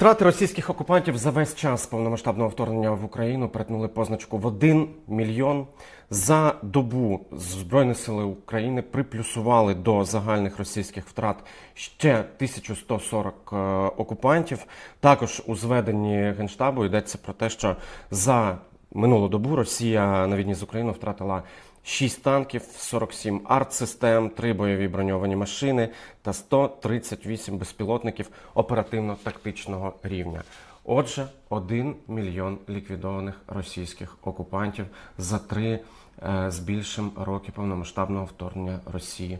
Втрати російських окупантів за весь час повномасштабного вторгнення в Україну перетнули позначку в 1 мільйон. За добу Збройні сили України приплюсували до загальних російських втрат ще 1140 е, окупантів. Також у зведенні Генштабу йдеться про те, що за минулу добу Росія на війні з Україною втратила 6 танків, 47 артсистем, 3 бойові броньовані машини та 138 безпілотників оперативно-тактичного рівня. Отже, 1 мільйон ліквідованих російських окупантів за три е, з більшим роки повномасштабного вторгнення Росії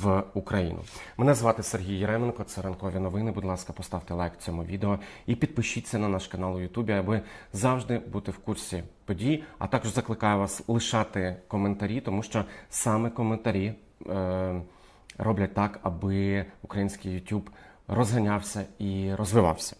в Україну. Мене звати Сергій Єременко. Це ранкові новини. Будь ласка, поставте лайк цьому відео і підпишіться на наш канал у Ютубі, аби завжди бути в курсі подій. А також закликаю вас лишати коментарі, тому що саме коментарі е, роблять так, аби український YouTube розганявся і розвивався.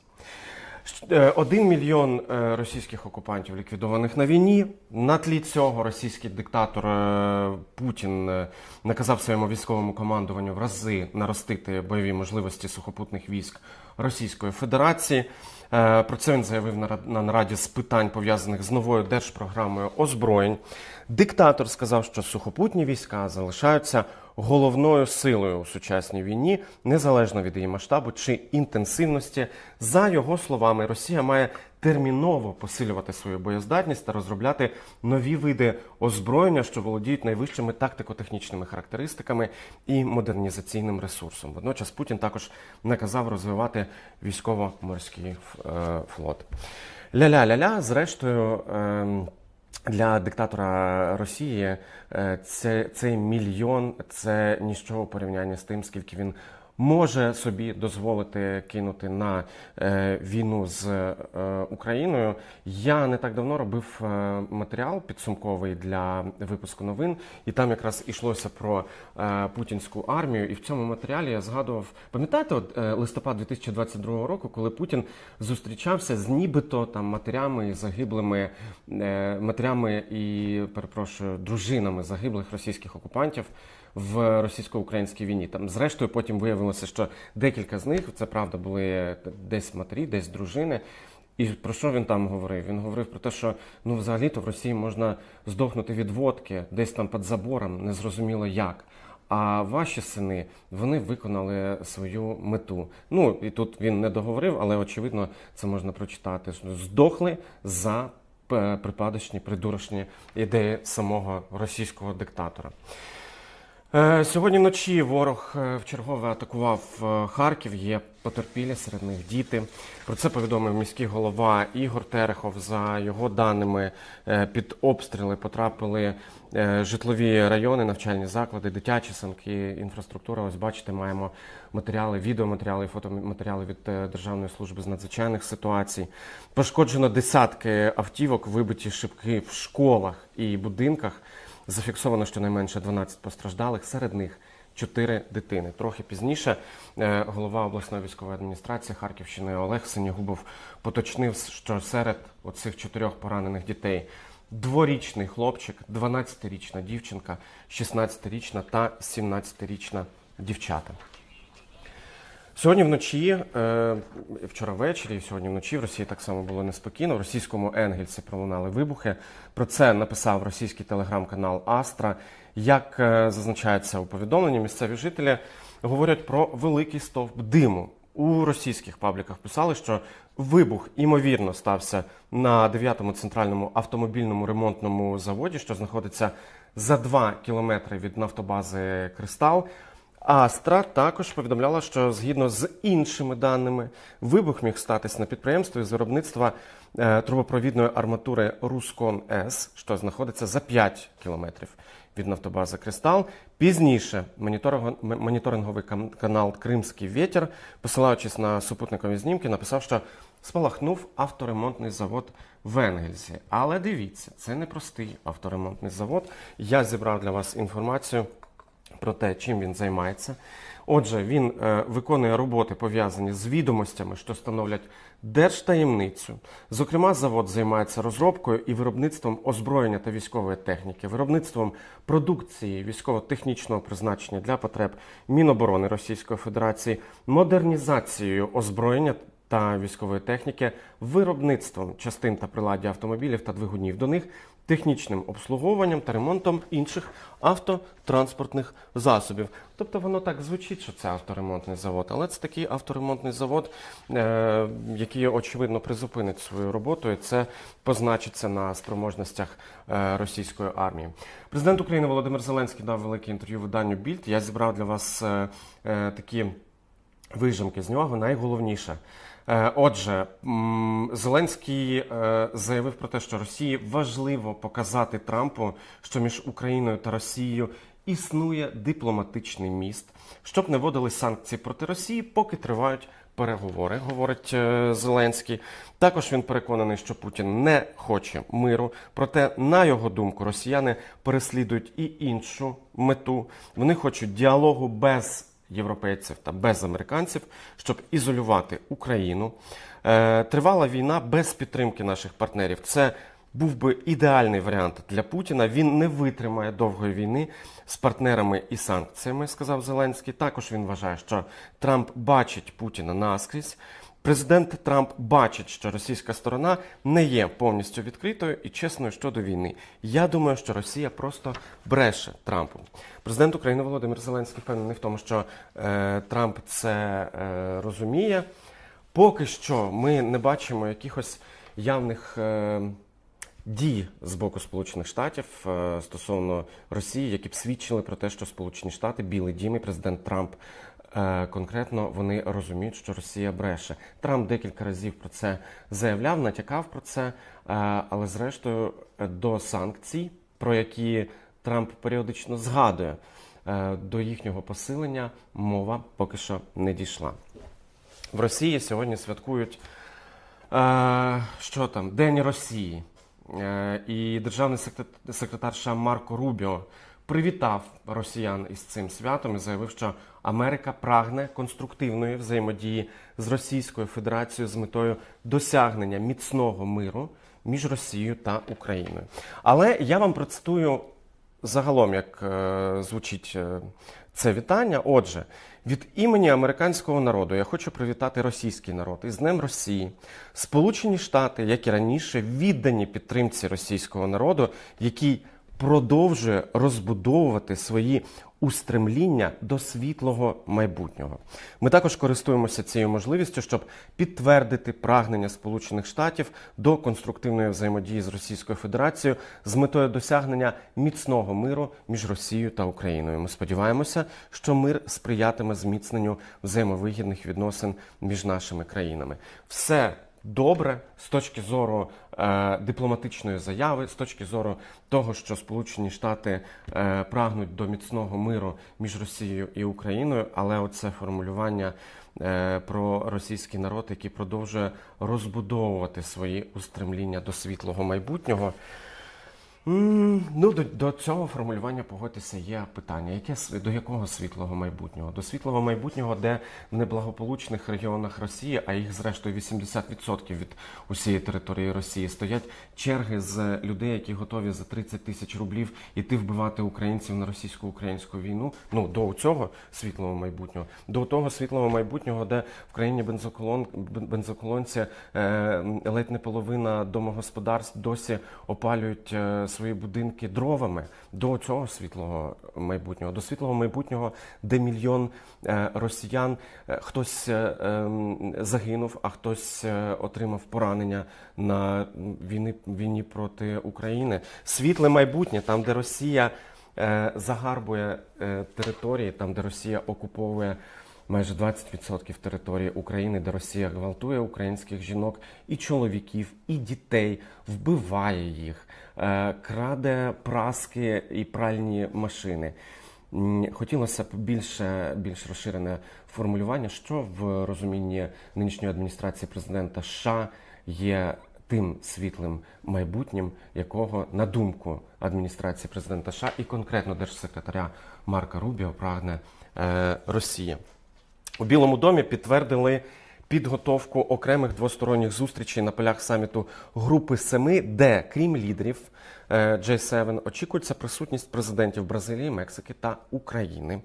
Е, Один мільйон е, російських окупантів ліквідованих на війні. На тлі цього російський диктатор е, Путін наказав своєму військовому командуванню в рази наростити бойові можливості сухопутних військ Російської Федерації. Е, Про це він заявив на рад- на нараді з питань пов'язаних з новою держпрограмою озброєнь. Диктатор сказав, що сухопутні війська залишаються головною силою у сучасній війні, незалежно від її масштабу чи інтенсивності. За його словами, Росія має терміново посилювати свою боєздатність та розробляти нові види озброєння, що володіють найвищими тактико-технічними характеристиками і модернізаційним ресурсом. Водночас Путін також наказав розвивати військово-морський е, флот. Ля-ля-ля-ля, зрештою. ем, для диктатора Росії е, це, цей мільйон це ніщо у порівнянні з тим, скільки він може собі дозволити кинути на е, війну з е, Україною. Я не так давно робив е, матеріал підсумковий для випуску новин, і там якраз йшлося про путінську армію. І в цьому матеріалі я згадував, пам'ятаєте, листопад 2022 року, коли Путін зустрічався з нібито там матерями і загиблими матерями і перепрошую дружинами загиблих російських окупантів в російсько-українській війні. Там, зрештою, потім виявилося, що декілька з них це правда були десь матері, десь дружини. І про що він там говорив? Він говорив про те, що ну взагалі-то в Росії можна здохнути від водки, десь там під забором, незрозуміло як. А ваші сини вони виконали свою мету. Ну і тут він не договорив, але очевидно це можна прочитати. Здохли за припадочні, придурочні ідеї самого російського диктатора. Е, Сьогодні вночі ворог е, вчергове атакував е, Харків. Є потерпілі серед них діти. Про це повідомив міський голова Ігор Терехов. За його даними, під обстріли потрапили житлові райони, навчальні заклади, дитячі санки, інфраструктура. Ось бачите, маємо матеріали, відеоматеріали, фотоматеріали від Державної служби з надзвичайних ситуацій. Пошкоджено десятки автівок, вибиті шибки в школах і будинках. Зафіксовано щонайменше 12 постраждалих, серед них 4 дитини. Трохи пізніше е, голова обласної військової адміністрації Харківщини Олег Синягубов поточнив, що серед оцих чотирьох поранених дітей дворічний хлопчик, 12-річна дівчинка, 16-річна та 17-річна дівчата. Сьогодні вночі, е, вчора ввечері, і сьогодні вночі в Росії так само було неспокійно. В російському Енгельсі пролунали вибухи. Про це написав російський телеграм-канал Астра. Як е, зазначається у повідомленні, місцеві жителі говорять про великий стовп диму. У російських пабліках писали, що вибух імовірно стався на 9-му центральному автомобільному ремонтному заводі, що знаходиться за 2 кілометри від нафтобази Кристал. Астра також повідомляла, що згідно з іншими даними, вибух міг статись на підприємстві з виробництва е, трубопровідної арматури Рускон С, що знаходиться за 5 кілометрів від нафтобази Кристал. Пізніше моніторинговий канал Кримський Вєтір, посилаючись на супутникові знімки, написав, що спалахнув авторемонтний завод в Енгельсі. Але дивіться, це не простий авторемонтний завод. Я зібрав для вас інформацію про те, чим він займається. Отже, він е, виконує роботи пов'язані з відомостями, що становлять держтаємницю. Зокрема, завод займається розробкою і виробництвом озброєння та військової техніки, виробництвом продукції військово-технічного призначення для потреб Міноборони Російської Федерації, модернізацією озброєння та військової техніки, виробництвом частин та приладдя автомобілів та двигунів до них, технічним обслуговуванням та ремонтом інших автотранспортних засобів. Тобто воно так звучить, що це авторемонтний завод, але це такий авторемонтний завод, е, який очевидно призупинить свою роботу, і це позначиться на спроможностях е, російської армії. Президент України Володимир Зеленський дав велике інтерв'ю виданню Більд. Я зібрав для вас е, е, такі вижимки з нього. Найголовніше. Е, Отже, Зеленський е, заявив про те, що Росії важливо показати Трампу, що між Україною та Росією існує дипломатичний міст, щоб не вводили санкції проти Росії, поки тривають переговори, говорить е, Зеленський. Також він переконаний, що Путін не хоче миру. Проте, на його думку, росіяни переслідують і іншу мету. Вони хочуть діалогу без європейців та без американців, щоб ізолювати Україну. Е, тривала війна без підтримки наших партнерів. Це був би ідеальний варіант для Путіна. Він не витримає довгої війни з партнерами і санкціями, сказав Зеленський. Також він вважає, що Трамп бачить Путіна наскрізь. Президент Трамп бачить, що російська сторона не є повністю відкритою і чесною щодо війни. Я думаю, що Росія просто бреше Трампу. Президент України Володимир Зеленський впевнений в тому, що е, Трамп це е, розуміє. Поки що ми не бачимо якихось явних. Е, Дій з боку Сполучених Штатів е, стосовно Росії, які б свідчили про те, що Сполучені Штати, Білий Дім і президент Трамп конкретно вони розуміють, що Росія бреше. Трамп декілька разів про це заявляв, натякав про це, е, але зрештою е, до санкцій, про які Трамп періодично згадує, е, до їхнього посилення мова поки що не дійшла. В Росії сьогодні святкують е, що там День Росії. Е, І державний секретар США Марко Рубіо привітав росіян із цим святом і заявив, що Америка прагне конструктивної взаємодії з Російською Федерацією з метою досягнення міцного миру між Росією та Україною. Але я вам процитую загалом, як е, звучить е, це вітання. Отже, від імені американського народу я хочу привітати російський народ із Днем Росії. Сполучені Штати, як і раніше, віддані підтримці російського народу, який продовжує розбудовувати свої устремління до світлого майбутнього. Ми також користуємося цією можливістю, щоб підтвердити прагнення Сполучених Штатів до конструктивної взаємодії з Російською Федерацією з метою досягнення міцного миру між Росією та Україною. Ми сподіваємося, що мир сприятиме зміцненню взаємовигідних відносин між нашими країнами. Все добре з точки зору дипломатичної заяви, з точки зору того, що Сполучені Штати е, прагнуть до міцного миру між Росією і Україною, але оце формулювання е, про російський народ, який продовжує розбудовувати свої устремління до світлого майбутнього. Ну, до, до цього формулювання погодьтеся є питання. Яке до якого світлого майбутнього? До світлого майбутнього, де в неблагополучних регіонах Росії, а їх зрештою 80% від усієї території Росії, стоять черги з людей, які готові за 30 тисяч рублів іти вбивати українців на російсько-українську війну. Ну до цього світлого майбутнього, до того світлого майбутнього, де в країні бензоколон бензоколонці е, ледь не половина домогосподарств досі опалюють е, свої будинки дровами. До цього світлого майбутнього, до світлого майбутнього, де мільйон е, росіян е, хтось е, ем, загинув, а хтось отримав поранення на війни війні проти України. Світле майбутнє, там, де Росія загарбує території, там, де Росія окуповує майже 20% території України, де Росія гвалтує українських жінок і чоловіків, і дітей, вбиває їх, е, краде праски і пральні машини. Хотілося б більше, більш розширене формулювання, що в розумінні нинішньої адміністрації президента США є тим світлим майбутнім, якого, на думку адміністрації президента США і конкретно держсекретаря Марка Рубіо прагне е, Росія. У Білому домі підтвердили підготовку окремих двосторонніх зустрічей на полях саміту Групи Семи, де, крім лідерів J7 очікується присутність президентів Бразилії, Мексики та України.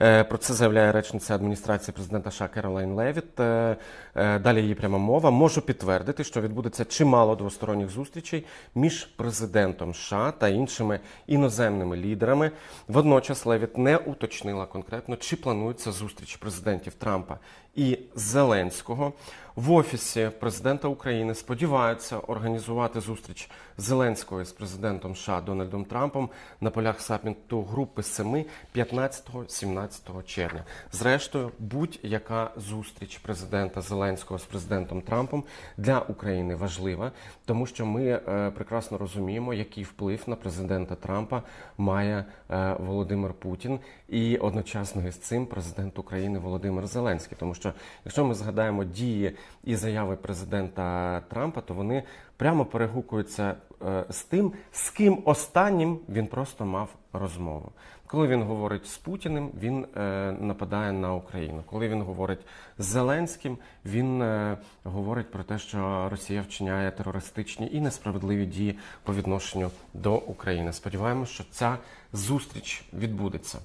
Е, Про це заявляє речниця адміністрації президента США Керолайн Левіт. Е, е, Далі її пряма мова. Можу підтвердити, що відбудеться чимало двосторонніх зустрічей між президентом США та іншими іноземними лідерами. Водночас Левіт не уточнила конкретно, чи планується зустріч президентів Трампа і Зеленського. В офісі президента України сподіваються організувати зустріч Зеленського з президентом США Дональдом Трампом на полях саміту групи семи 15-17 червня. Зрештою, будь-яка зустріч президента Зеленського з президентом Трампом для України важлива, тому що ми е, прекрасно розуміємо, який вплив на президента Трампа має е, Володимир Путін, і одночасно із цим президент України Володимир Зеленський. Тому що якщо ми згадаємо дії і заяви президента Трампа, то вони прямо перегукуються е, з тим, з ким останнім він просто мав розмову. Коли він говорить з Путіним, він е, нападає на Україну. Коли він говорить з Зеленським, він е, говорить про те, що Росія вчиняє терористичні і несправедливі дії по відношенню до України. Сподіваємося, що ця зустріч відбудеться.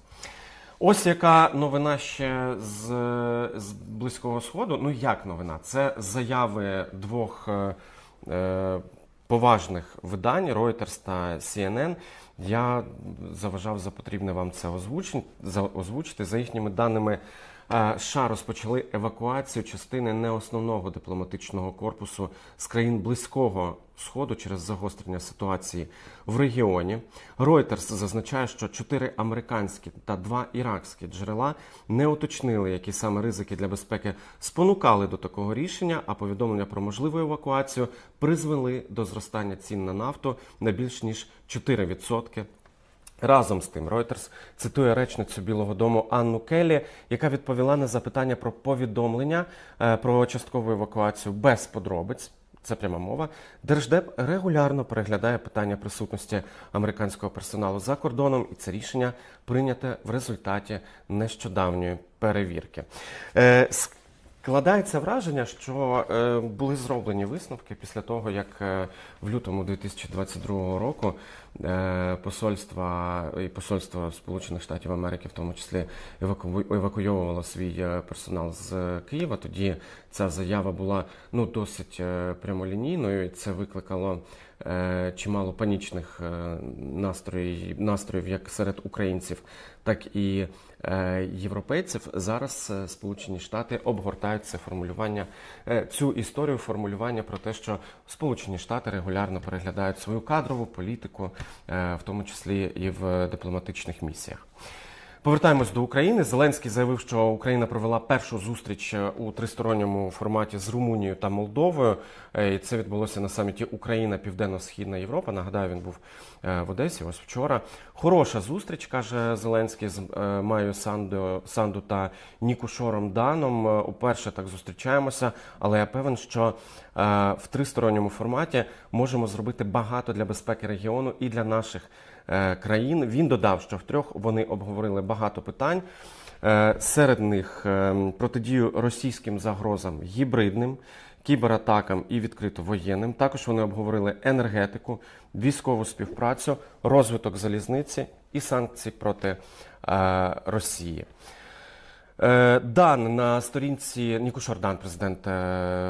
Ось яка новина ще з, з Близького Сходу. Ну як новина? Це заяви двох е, е, поважних видань Reuters та CNN. Я заважав за потрібне вам це озвучити. За, озвучити. За їхніми даними, США розпочали евакуацію частини неосновного дипломатичного корпусу з країн Близького Сходу через загострення ситуації в регіоні. Reuters зазначає, що чотири американські та два іракські джерела не уточнили, які саме ризики для безпеки спонукали до такого рішення, а повідомлення про можливу евакуацію призвели до зростання цін на нафту на більш ніж 4%. Разом з тим, Reuters цитує речницю Білого Дому Анну Келлі, яка відповіла на запитання про повідомлення е, про часткову евакуацію без подробиць. Це пряма мова. Держдеп регулярно переглядає питання присутності американського персоналу за кордоном, і це рішення прийняте в результаті нещодавньої перевірки. Е, Складається враження, що е, були зроблені висновки після того, як е, в лютому 2022 року е, посольства і посольство Сполучених Штатів Америки, в тому числі, еваку... евакуйовувало свій е, персонал з Києва. Тоді ця заява була ну досить е, прямолінійною, це викликало е, чимало панічних е, настроїв, настроїв як серед українців, так і е, європейців. Зараз е, Сполучені Штати обгортають це формулювання, е, цю історію формулювання про те, що Сполучені Штати регулярно переглядають свою кадрову політику, е, в тому числі і в дипломатичних місіях. Повертаємось до України. Зеленський заявив, що Україна провела першу зустріч е, у тристоронньому форматі з Румунією та Молдовою. Е, І це відбулося на саміті Україна Південно-Східна Європа. Нагадаю, він був е, в Одесі. Ось вчора. Хороша зустріч, каже Зеленський з Майою Санду, Санду та Нікушором Даном. Уперше так зустрічаємося, але я певен, що в тристоронньому форматі можемо зробити багато для безпеки регіону і для наших країн. Він додав, що втрьох вони обговорили багато питань. Е, Серед них е, протидію російським загрозам гібридним, кібератакам і відкрито воєнним. Також вони обговорили енергетику, військову співпрацю, розвиток залізниці і санкції проти е, Росії. Е, Дан на сторінці Нікушор Дан, президент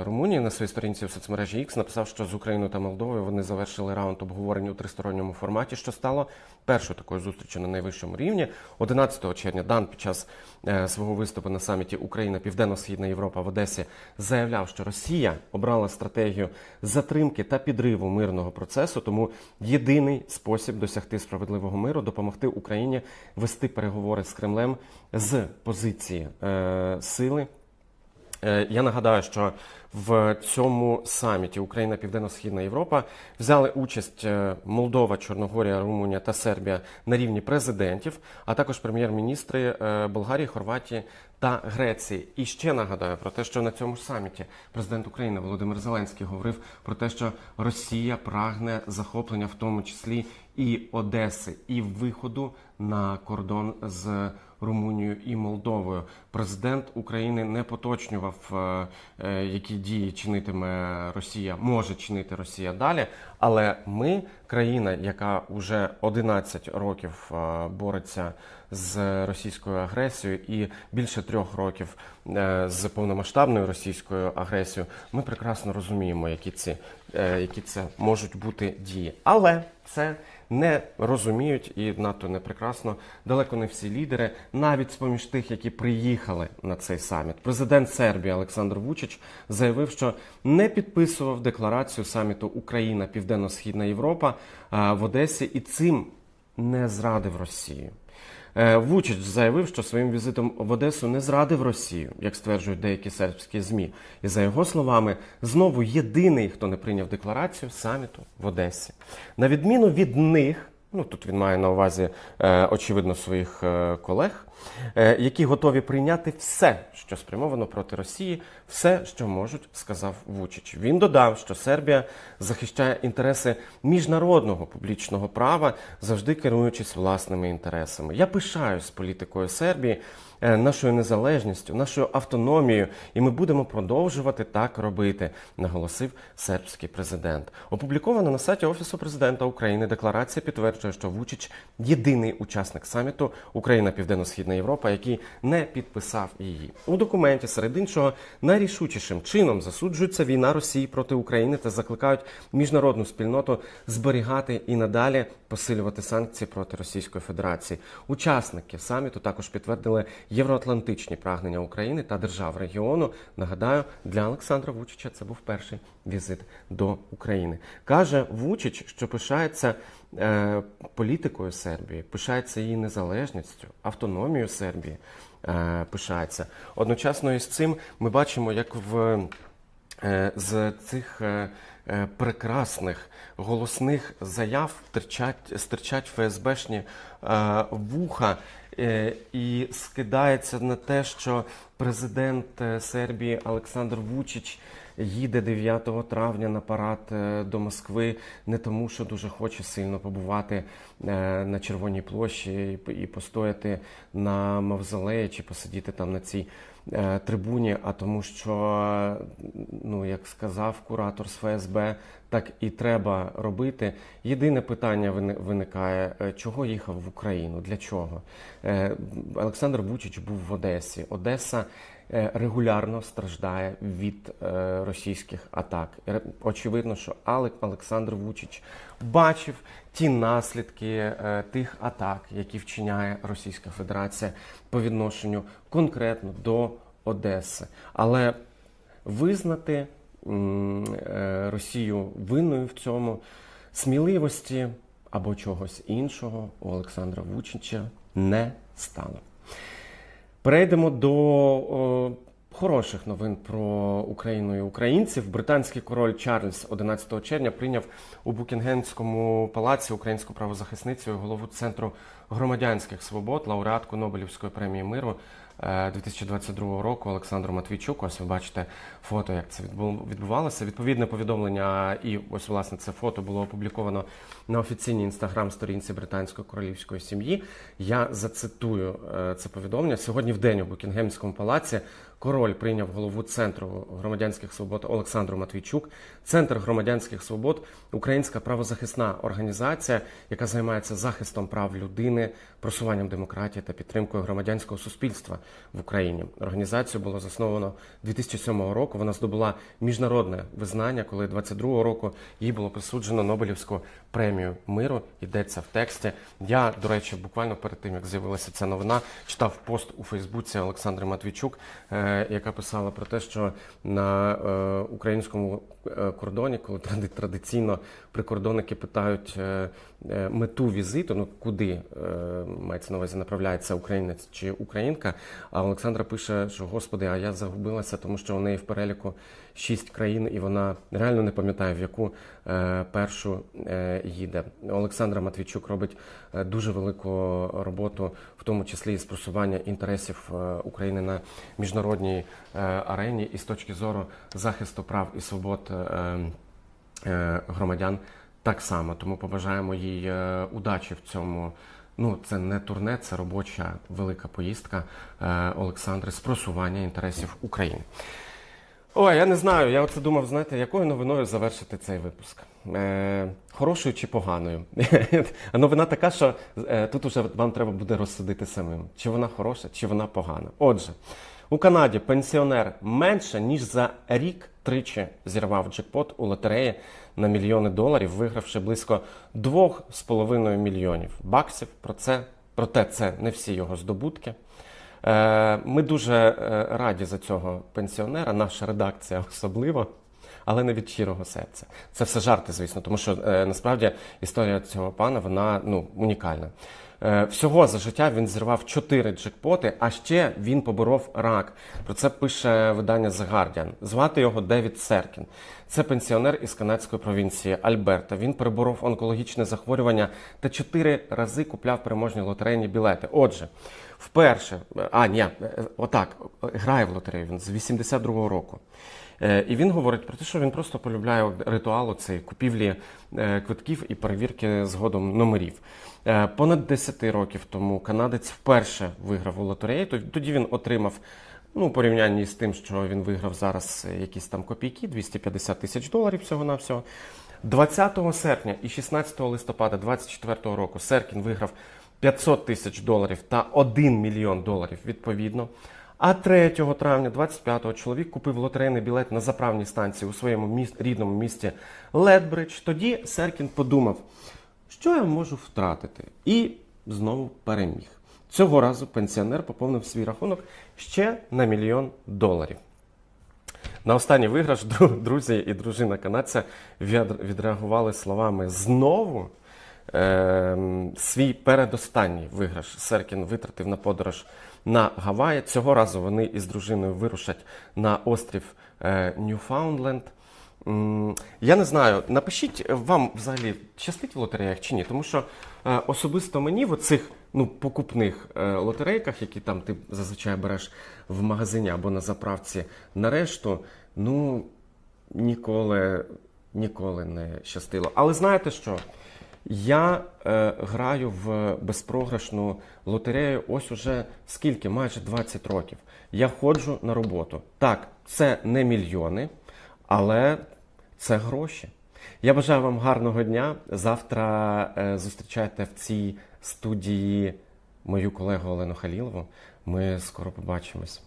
Румунії, на своїй сторінці в соцмережі X написав, що з Україною та Молдовою вони завершили раунд обговорень у тристоронньому форматі, що стало першою такою зустрічю на найвищому рівні. 11 червня Дан під час е, свого виступу на саміті Україна Південно-Східна Європа в Одесі заявляв, що Росія обрала стратегію затримки та підриву мирного процесу. Тому єдиний спосіб досягти справедливого миру допомогти Україні вести переговори з Кремлем з позиції е, сили. Е, Я нагадаю, що в цьому саміті Україна Південно-Східна Європа взяли участь е, Молдова, Чорногорія, Румунія та Сербія на рівні президентів, а також прем'єр-міністри е, Болгарії, Хорватії та Греції. І ще нагадаю про те, що на цьому саміті президент України Володимир Зеленський говорив про те, що Росія прагне захоплення, в тому числі і Одеси, і виходу на кордон з Румунією і Молдовою. Президент України не поточнював, е, е, які дії чинитиме Росія, може чинити Росія далі. Але ми, країна, яка вже 11 років е, бореться з російською агресією і більше трьох років з повномасштабною російською агресією, ми прекрасно розуміємо, які ці які це можуть бути дії. Але це не розуміють і надто не прекрасно. Далеко не всі лідери, навіть з поміж тих, які приїхали на цей саміт. Президент Сербії Олександр Вучич заявив, що не підписував декларацію саміту Україна Південно-Східна Європа в Одесі і цим не зрадив Росію. Е, Вучич заявив, що своїм візитом в Одесу не зрадив Росію, як стверджують деякі сербські змі. І за його словами, знову єдиний, хто не прийняв декларацію саміту в Одесі. На відміну від них, ну тут він має на увазі е, очевидно своїх е, колег, які готові прийняти все, що спрямовано проти Росії, все, що можуть, сказав Вучич. Він додав, що Сербія захищає інтереси міжнародного публічного права, завжди керуючись власними інтересами. Я пишаюсь політикою Сербії, е, нашою незалежністю, нашою автономією, і ми будемо продовжувати так робити, наголосив сербський президент. Опублікована на сайті Офісу президента України декларація підтверджує, що Вучич єдиний учасник саміту Україна Південно-Східна Європа, який не підписав її. У документі серед іншого найрішучішим чином засуджується війна Росії проти України та закликають міжнародну спільноту зберігати і надалі посилювати санкції проти Російської Федерації. Учасники саміту також підтвердили євроатлантичні прагнення України та держав регіону. Нагадаю, для Олександра Вучича це був перший візит до України. Каже Вучич, що пишається політикою Сербії, пишається її незалежністю, автономією Сербії. Е, пишається одночасно із цим. Ми бачимо, як в е, з цих е, е, прекрасних голосних заяв терчать, стирчать ФСБшні е, вуха е, і скидається на те, що президент е, Сербії Олександр Вучич їде 9 травня на парад е, до Москви не тому, що дуже хоче сильно побувати е, на Червоній площі і, постояти на мавзолеї чи посидіти там на цій е, трибуні, а тому, що, ну як сказав куратор з ФСБ, так і треба робити. Єдине питання виникає: чого їхав в Україну? Для чого? Олександр Вучич був в Одесі. Одеса регулярно страждає від е, російських атак. Очевидно, що Алек- Олександр Вучич бачив ті наслідки е, тих атак, які вчиняє Російська Федерація по відношенню конкретно до Одеси. Але визнати е, Росію винною в цьому сміливості або чогось іншого у Олександра Вучича не стало. Перейдемо до о, хороших новин про Україну і українців. Британський король Чарльз 11 червня прийняв у Букінгемському палаці українську правозахисницю голову центру громадянських свобод, лауреатку Нобелівської премії миру 2022 року Олександру Матвійчуку. Ось ви бачите фото, як це відбувалося. Відповідне повідомлення, і ось власне це фото було опубліковано на офіційній інстаграм-сторінці британської королівської сім'ї. Я зацитую е, це повідомлення. Сьогодні в день у Букінгемському палаці король прийняв голову центру громадянських свобод Олександру Матвійчук. Центр громадянських свобод українська правозахисна організація, яка займається захистом прав людини, просуванням демократії та підтримкою громадянського суспільства в Україні. Організацію було засновано 2007 року. Вона здобула міжнародне визнання, коли 22 року їй було присуджено Нобелівську премію миру. Йдеться в тексті. Я, до речі, буквально перед тим як з'явилася ця новина, читав пост у Фейсбуці Олександри Матвійчук, е, яка писала про те, що на е, українському е, кордоні, коли традиційно прикордонники питають е, мету візиту, ну куди мається на увазі направляється українець чи українка. А Олександра пише, що господи, а я загубилася, тому що у неї в переліку шість країн, і вона реально не пам'ятає, в яку е, першу е, їде. Олександра Матвійчук робить е, дуже велику роботу, в тому числі і з просування інтересів України на міжнародній арені, і з точки зору захисту прав і свобод громадян так само. Тому побажаємо їй удачі в цьому Ну, це не турне, це робоча велика поїздка Олександри з просування інтересів України. Ой, я не знаю. Я оце думав, знаєте, якою новиною завершити цей випуск? Е, хорошою чи поганою? А Новина така, що е, тут уже вам треба буде розсудити самим, чи вона хороша, чи вона погана. Отже, у Канаді пенсіонер менше ніж за рік тричі зірвав джекпот у лотереї на мільйони доларів, вигравши близько 2,5 мільйонів баксів. Про це проте це не всі його здобутки. Е, Ми дуже е, раді за цього пенсіонера, наша редакція особливо, але не від щирого серця. Це все жарти, звісно, тому що е, насправді історія цього пана вона ну, унікальна. Е, Всього за життя він зірвав 4 джекпоти, а ще він поборов рак. Про це пише видання The Guardian. Звати його Девід Серкін. Це пенсіонер із канадської провінції Альберта. Він переборов онкологічне захворювання та 4 рази купляв переможні лотерейні білети. Отже, вперше, а ні, е, отак, грає в лотерею він з 82-го року. Е, І він говорить про те, що він просто полюбляє ритуал цієї купівлі е, квитків і перевірки згодом номерів. Е, Понад 10 років тому канадець вперше виграв у лотереї. Тоді він отримав, ну, порівнянні з тим, що він виграв зараз якісь там копійки, 250 тисяч доларів всього-навсього. 20 серпня і 16 листопада 2024 року Серкін виграв 500 тисяч доларів та 1 мільйон доларів відповідно. А 3 травня 25-го чоловік купив лотерейний білет на заправній станції у своєму міст, рідному місті Ледбридж. Тоді Серкін подумав, що я можу втратити, і знову переміг. Цього разу пенсіонер поповнив свій рахунок ще на мільйон доларів. На останній виграш друзі і дружина канадця відреагували словами знову. Ем, свій передостанній виграш Серкін витратив на подорож на Гаваї. Цього разу вони із дружиною вирушать на острів е, Ньюфаундленд. Я не знаю, напишіть е, вам взагалі щастить в лотереях чи ні, тому що е, особисто мені в оцих ну, покупних лотерейках, які там ти зазвичай береш в магазині або на заправці, нарешту, ну ніколи, ніколи не щастило. Але знаєте що? Я е, граю в безпрограшну лотерею ось уже скільки? Майже 20 років. Я ходжу на роботу. Так, це не мільйони, але це гроші. Я бажаю вам гарного дня. Завтра е, зустрічайте в цій студії мою колегу Олену Халілову. Ми скоро побачимось.